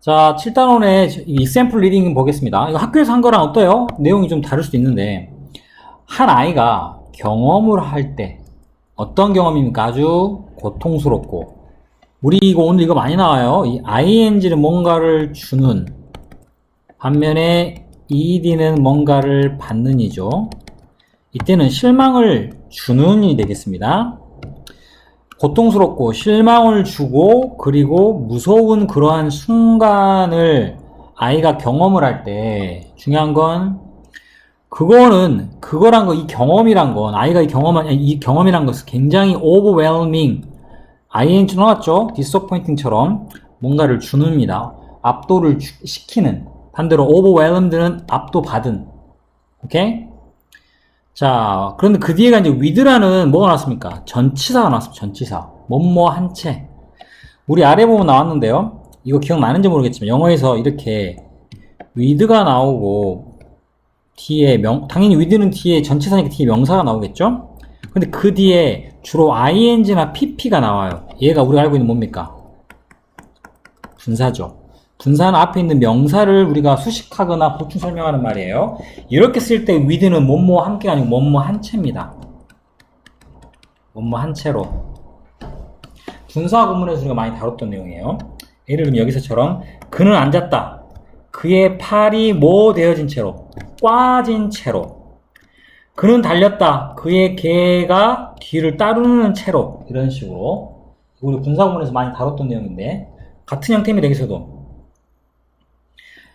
자, 7단원의 example reading 보겠습니다. 이거 학교에서 한 거랑 어때요? 내용이 좀 다를 수도 있는데, 한 아이가 경험을 할 때, 어떤 경험입니까? 아주 고통스럽고, 우리 이거 오늘 이거 많이 나와요. 이 ing는 뭔가를 주는, 반면에 ed는 뭔가를 받는 이죠. 이때는 실망을 주는이 되겠습니다. 고통스럽고 실망을 주고 그리고 무서운 그러한 순간을 아이가 경험을 할 때 중요한 건 그거는 그거란 거 이 경험이란 건 아이가 이 경험한 이 경험이란 것은 굉장히 overwhelming. ing 나왔죠? disappointing처럼 뭔가를 주는입니다. 압도를 주- 시키는. 반대로 overwhelmed는 압도받은. 오케이 자, 그런데 그 뒤에가 이제 with라는 뭐가 나왔습니까? 전치사가 나왔습니다. 전치사. 뭐뭐 한 채. 우리 아래 부분 나왔는데요. 이거 기억나는지 모르겠지만 영어에서 이렇게 with가 나오고 뒤에 명, 당연히 with는 뒤에 전치사니까 뒤에 명사가 나오겠죠? 근데 그 뒤에 주로 ing나 pp가 나와요. 얘가 우리가 알고 있는 뭡니까? 분사죠. 분사는 앞에 있는 명사를 우리가 수식하거나 보충 설명하는 말이에요. 이렇게 쓸 때 with는 뭐뭐 함께 아니고 뭐뭐 한 채입니다. 뭐뭐 한 채로. 분사 구문에서 우리가 많이 다뤘던 내용이에요. 예를 들면 여기서처럼 그는 앉았다. 그의 팔이 뭐 되어진 채로 꽈진 채로 그는 달렸다. 그의 개가 뒤를 따르는 채로 이런 식으로 우리 분사 구문에서 많이 다뤘던 내용인데 같은 형태입니다. 여기서도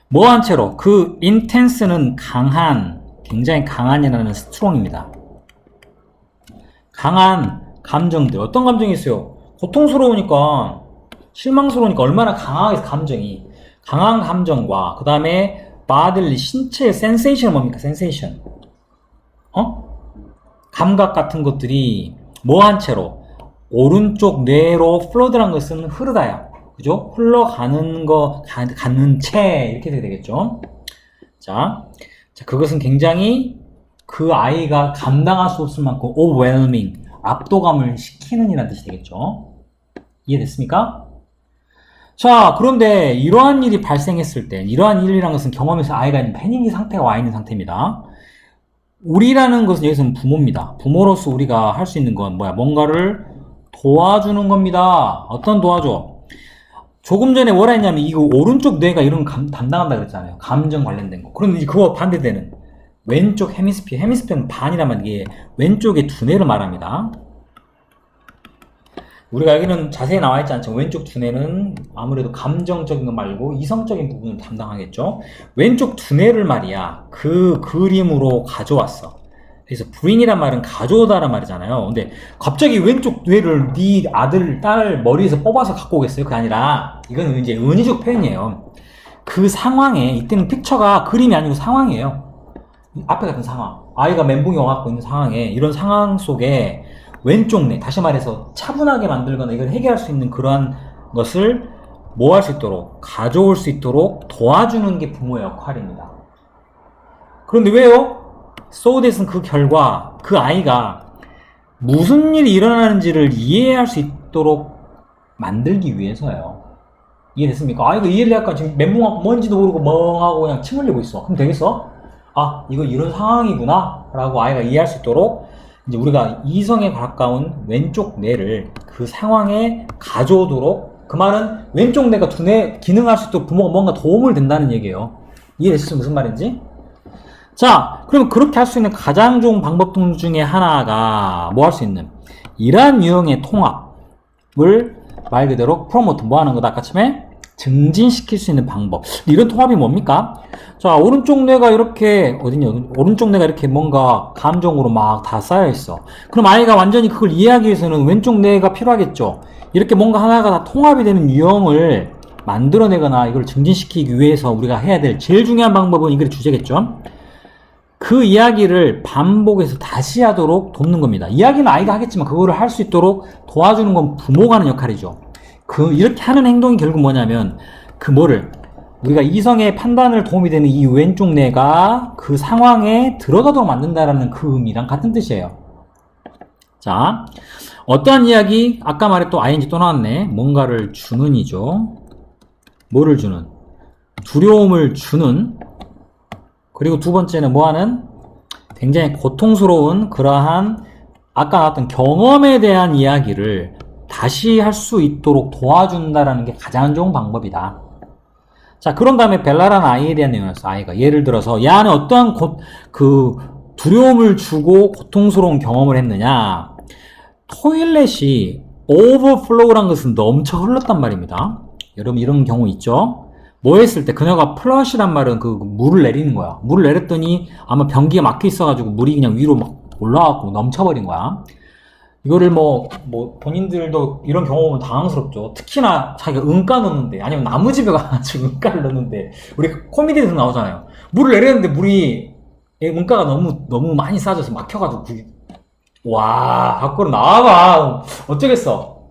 뭐한 채로 그 intense는 강한 굉장히 강한이라는 스트롱입니다. 강한 감정들 어떤 감정이 있어요? 고통스러우니까 실망스러우니까 얼마나 강하게 감정이 강한 감정과 그 다음에 bodily 신체의 sensation 뭡니까? sensation 어? 감각 같은 것들이 뭐한 채로 오른쪽 뇌로 flow드란 것은 흐르다야 그죠? 흘러가는 거, 가, 가는 채, 이렇게 되겠죠? 자, 자, 그것은 굉장히 그 아이가 감당할 수 없을 만큼 overwhelming, 압도감을 시키는 이라는 뜻이 되겠죠? 이해됐습니까? 자, 그런데 이러한 일이 발생했을 때, 이러한 일이라는 것은 경험에서 아이가 있는 패닉 상태가 와 있는 상태입니다. 우리라는 것은 여기서는 부모입니다. 부모로서 우리가 할 수 있는 건 뭐야? 뭔가를 도와주는 겁니다. 어떤 도와줘? 조금 전에 뭐라 했냐면 이거 오른쪽 뇌가 이런 감, 담당한다 그랬잖아요. 감정 관련된 거. 그런데 그거 반대되는 왼쪽 헤미스피어, 헤미스피어는 반이라면 이게 왼쪽의 두뇌를 말합니다. 우리가 여기는 자세히 나와 있지 않지만 왼쪽 두뇌는 아무래도 감정적인 거 말고 이성적인 부분을 담당하겠죠. 왼쪽 두뇌를 말이야 그 그림으로 가져왔어. 그래서 bring이란 말은 가져오다란 말이잖아요. 근데 갑자기 왼쪽 뇌를 네 아들, 딸 머리에서 뽑아서 갖고 오겠어요? 그게 아니라 이건 이제 은유적 표현이에요. 그 상황에 이때는 픽처가 그림이 아니고 상황이에요. 앞에 같은 상황. 아이가 멘붕이 와갖고 있는 상황에 이런 상황 속에 왼쪽 뇌, 다시 말해서 차분하게 만들거나 이걸 해결할 수 있는 그러한 것을 뭐 할 수 있도록 가져올 수 있도록 도와주는 게 부모의 역할입니다. 그런데 왜요? 소데스는 그 결과 그 아이가 무슨 일이 일어나는지를 이해할 수 있도록 만들기 위해서예요. 이해됐습니까? 아 이거 이해를 약간 지금 멘붕하고 뭔지도 모르고 멍하고 그냥 침 흘리고 있어. 그럼 되겠어? 아 이거 이런 상황이구나 라고 아이가 이해할 수 있도록 이제 우리가 이성에 가까운 왼쪽 뇌를 그 상황에 가져오도록 그 말은 왼쪽 뇌가 두뇌 기능할 수 있도록 부모가 뭔가 도움을 된다는 얘기예요. 이해됐어요? 무슨 말인지? 자, 그러면 그렇게 할 수 있는 가장 좋은 방법 중에 하나가 뭐 할 수 있는? 이러한 유형의 통합을 말 그대로 프로모트 뭐 하는 거다. 아까 처음에 증진시킬 수 있는 방법. 이런 통합이 뭡니까? 자 오른쪽 뇌가 이렇게 어디냐? 오른쪽 뇌가 이렇게 뭔가 감정으로 막 다 쌓여 있어. 그럼 아이가 완전히 그걸 이해하기 위해서는 왼쪽 뇌가 필요하겠죠. 이렇게 뭔가 하나가 다 통합이 되는 유형을 만들어내거나 이걸 증진시키기 위해서 우리가 해야 될 제일 중요한 방법은 이 글의 주제겠죠 그 이야기를 반복해서 다시 하도록 돕는 겁니다. 이야기는 아이가 하겠지만 그거를 할 수 있도록 도와주는 건 부모가 하는 역할이죠. 그 이렇게 하는 행동이 결국 뭐냐면 그 뭐를 우리가 이성의 판단을 도움이 되는 이 왼쪽 뇌가 그 상황에 들어가도록 만든다라는 그 의미랑 같은 뜻이에요. 자, 어떠한 이야기? 아까 말했던 ing 또 나왔네. 뭔가를 주는이죠. 뭐를 주는? 두려움을 주는 그리고 두 번째는 뭐하는 굉장히 고통스러운 그러한 아까 나왔던 경험에 대한 이야기를 다시 할 수 있도록 도와준다라는 게 가장 좋은 방법이다. 자, 그런 다음에 벨라라는 아이에 대한 내용이었어, 아이가. 예를 들어서, 이 안에 어떠한 고, 그, 두려움을 주고 고통스러운 경험을 했느냐. 토일렛이 오버플로우란 것은 넘쳐 흘렀단 말입니다. 여러분, 이런 경우 있죠? 뭐 했을 때 그녀가 플러시란 말은 그 물을 내리는 거야. 물을 내렸더니 아마 변기가 막혀 있어가지고 물이 그냥 위로 막 올라와갖고 넘쳐버린 거야. 이거를 뭐, 뭐, 본인들도 이런 경험은 당황스럽죠. 특히나 자기가 은가 넣는데, 아니면 나무집에 가가지고 은가를 넣는데, 우리 코미디에서 나오잖아요. 물을 내렸는데 물이, 이 은가가 너무, 너무 많이 쌓여서 막혀가지고, 와, 밖으로 나와봐. 어쩌겠어?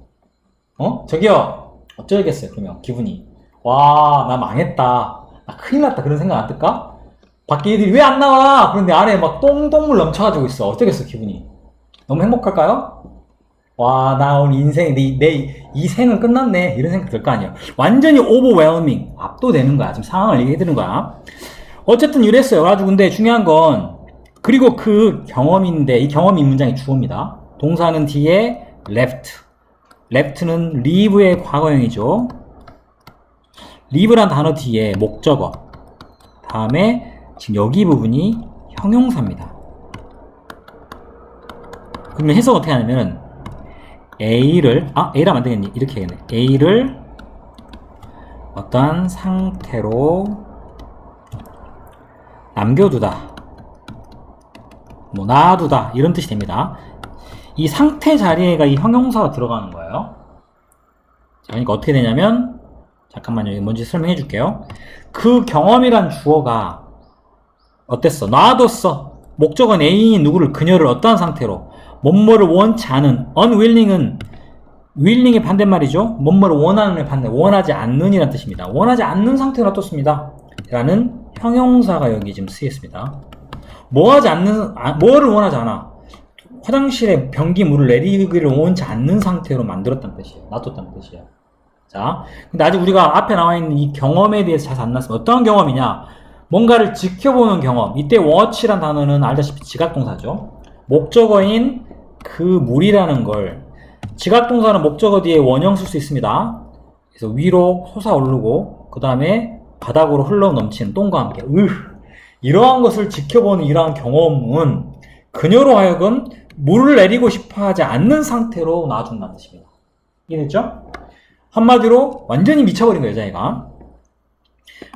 어? 저기요. 어쩌겠어요, 그러면, 기분이. 와, 나 망했다. 나 큰일 났다. 그런 생각 안 들까? 밖에 애들이 왜 안 나와? 그런데 안에 막 똥똥물 넘쳐가지고 있어. 어쩌겠어, 기분이. 너무 행복할까요? 와, 나 오늘 인생, 내, 내, 이 생은 끝났네. 이런 생각 들 거 아니에요. 완전히 overwhelming. 압도되는 거야. 지금 상황을 얘기해드리는 거야. 어쨌든 이랬어요. 가지고 근데 중요한 건, 그리고 그 경험인데, 이 경험이 문장의 주어입니다. 동사는 뒤에 left. left는 leave의 과거형이죠. Leave란 단어 뒤에 목적어. 다음에 지금 여기 부분이 형용사입니다. 그러면 해석 어떻게 하냐면 A를 아 A라면 안 되겠니? 이렇게 해야겠네. A를 어떠한 상태로 남겨두다 뭐 놔두다 이런 뜻이 됩니다. 이 상태 자리에가 이 형용사가 들어가는 거예요. 자, 그러니까 어떻게 되냐면 잠깐만요. 이거 뭔지 설명해 줄게요. 그 경험이란 주어가 어땠어? 놔뒀어. 목적은 A인 누구를 그녀를 어떠한 상태로 뭐뭐를 원치 않은 unwilling은 willing의 반대말이죠. 뭐뭐를 원하는의 반대 원하지 않는이란 뜻입니다. 원하지 않는 상태로 놔뒀습니다. 라는 형용사가 여기 지금 쓰였습니다. 뭐 하지 않는 아, 뭐를 원하지 않아? 화장실에 변기 물을 내리기를 원치 않는 상태로 만들었다는 뜻이에요. 놔뒀다는 뜻이에요. 자, 근데 아직 우리가 앞에 나와 있는 이 경험에 대해서 잘 안 났습니다. 어떤 경험이냐? 뭔가를 지켜보는 경험. 이때 watch란 단어는 알다시피 지각동사죠. 목적어인 그 물이라는 걸 지각동사는 목적어 뒤에 원형 쓸 수 있습니다. 그래서 위로 솟아오르고 그 다음에 바닥으로 흘러 넘치는 똥과 함께 으 이러한 것을 지켜보는 이러한 경험은 그녀로 하여금 물을 내리고 싶어 하지 않는 상태로 놔둔다는 뜻입니다. 이해됐죠? 한마디로 완전히 미쳐버린 거예요, 여자애가.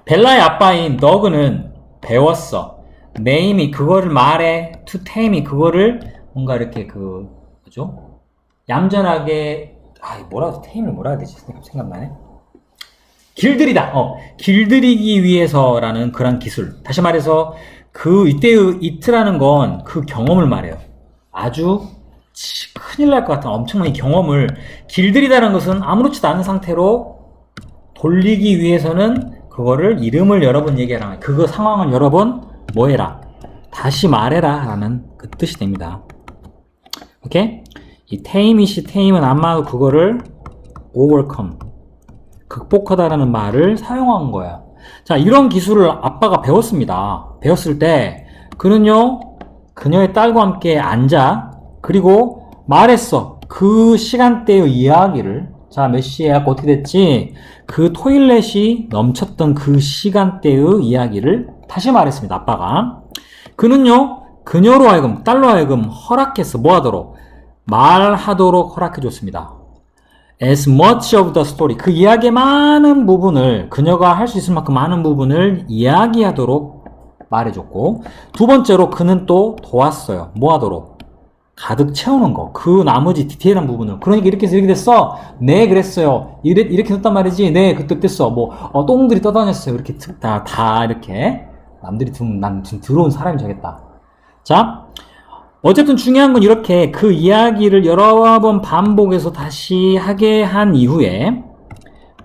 벨라의 아빠인 너그는 배웠어. 네임이 그거를 말해, tame이 그거를 뭔가 이렇게 그, 뭐죠? 얌전하게, 아, 뭐라, tame을 뭐라 해야 되지? 생각- 생각나네. 길들이다. 어, 길들이기 위해서라는 그런 기술. 다시 말해서 그 이때의 이트라는 건 그 경험을 말해요. 아주 치- 큰일 날 것 같은 엄청난 이 경험을 길들이다는 것은 아무렇지도 않은 상태로 돌리기 위해서는 그거를 이름을 여러 번 얘기하라. 그거 상황을 여러 번 뭐 해라. 다시 말해라. 라는 그 뜻이 됩니다. 오케이? 이 테이미시 테임은 아마도 그거를 overcome. 극복하다라는 말을 사용한 거예요. 자, 이런 기술을 아빠가 배웠습니다. 배웠을 때, 그는요, 그녀의 딸과 함께 앉아, 그리고 말했어. 그 시간대의 이야기를. 자, 몇 시에 하고 어떻게 됐지? 그 토일렛이 넘쳤던 그 시간대의 이야기를 다시 말했습니다. 아빠가. 그는요, 그녀로 하여금, 딸로 하여금 허락했어. 뭐 하도록? 말하도록 허락해줬습니다. as much of the story 그 이야기의 많은 부분을 그녀가 할 수 있을 만큼 많은 부분을 이야기하도록 말해줬고 두 번째로 그는 또 도왔어요 뭐 하도록 가득 채우는 거. 그 나머지 디테일한 부분을 그러니까 이렇게 해서 이렇게 됐어. 네 그랬어요. 이래, 이렇게 됐단 말이지. 네 그때 됐어. 뭐 어, 똥들이 떠다녔어요. 이렇게 다, 다 이렇게. 남들이 들으면 난 지금 들어온 사람이 되겠다. 자 어쨌든 중요한 건 이렇게 그 이야기를 여러 번 반복해서 다시 하게 한 이후에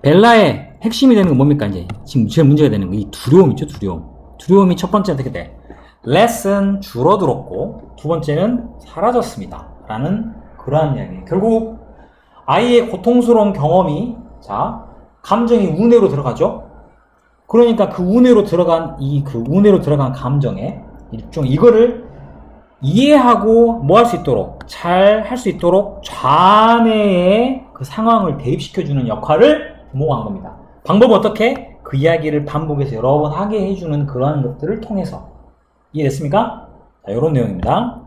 벨라의 핵심이 되는 건 뭡니까 이제? 지금 제일 문제가 되는 건이 두려움이죠 두려움. 두려움이 첫 번째 어떻게 돼 레슨 줄어들었고 두 번째는 사라졌습니다 라는 그러한 이야기 결국 아이의 고통스러운 경험이 자 감정이 운해로 들어가죠 그러니까 그 운해로 들어간 이그 운해로 들어간 감정에 일종 이거를 이해하고 뭐 할 수 있도록 잘 할 수 있도록 좌뇌에 그 상황을 대입시켜주는 역할을 부모가 한 겁니다. 방법은 어떻게? 그 이야기를 반복해서 여러 번 하게 해주는 그러한 것들을 통해서 이해됐습니까? 자, 이런 내용입니다.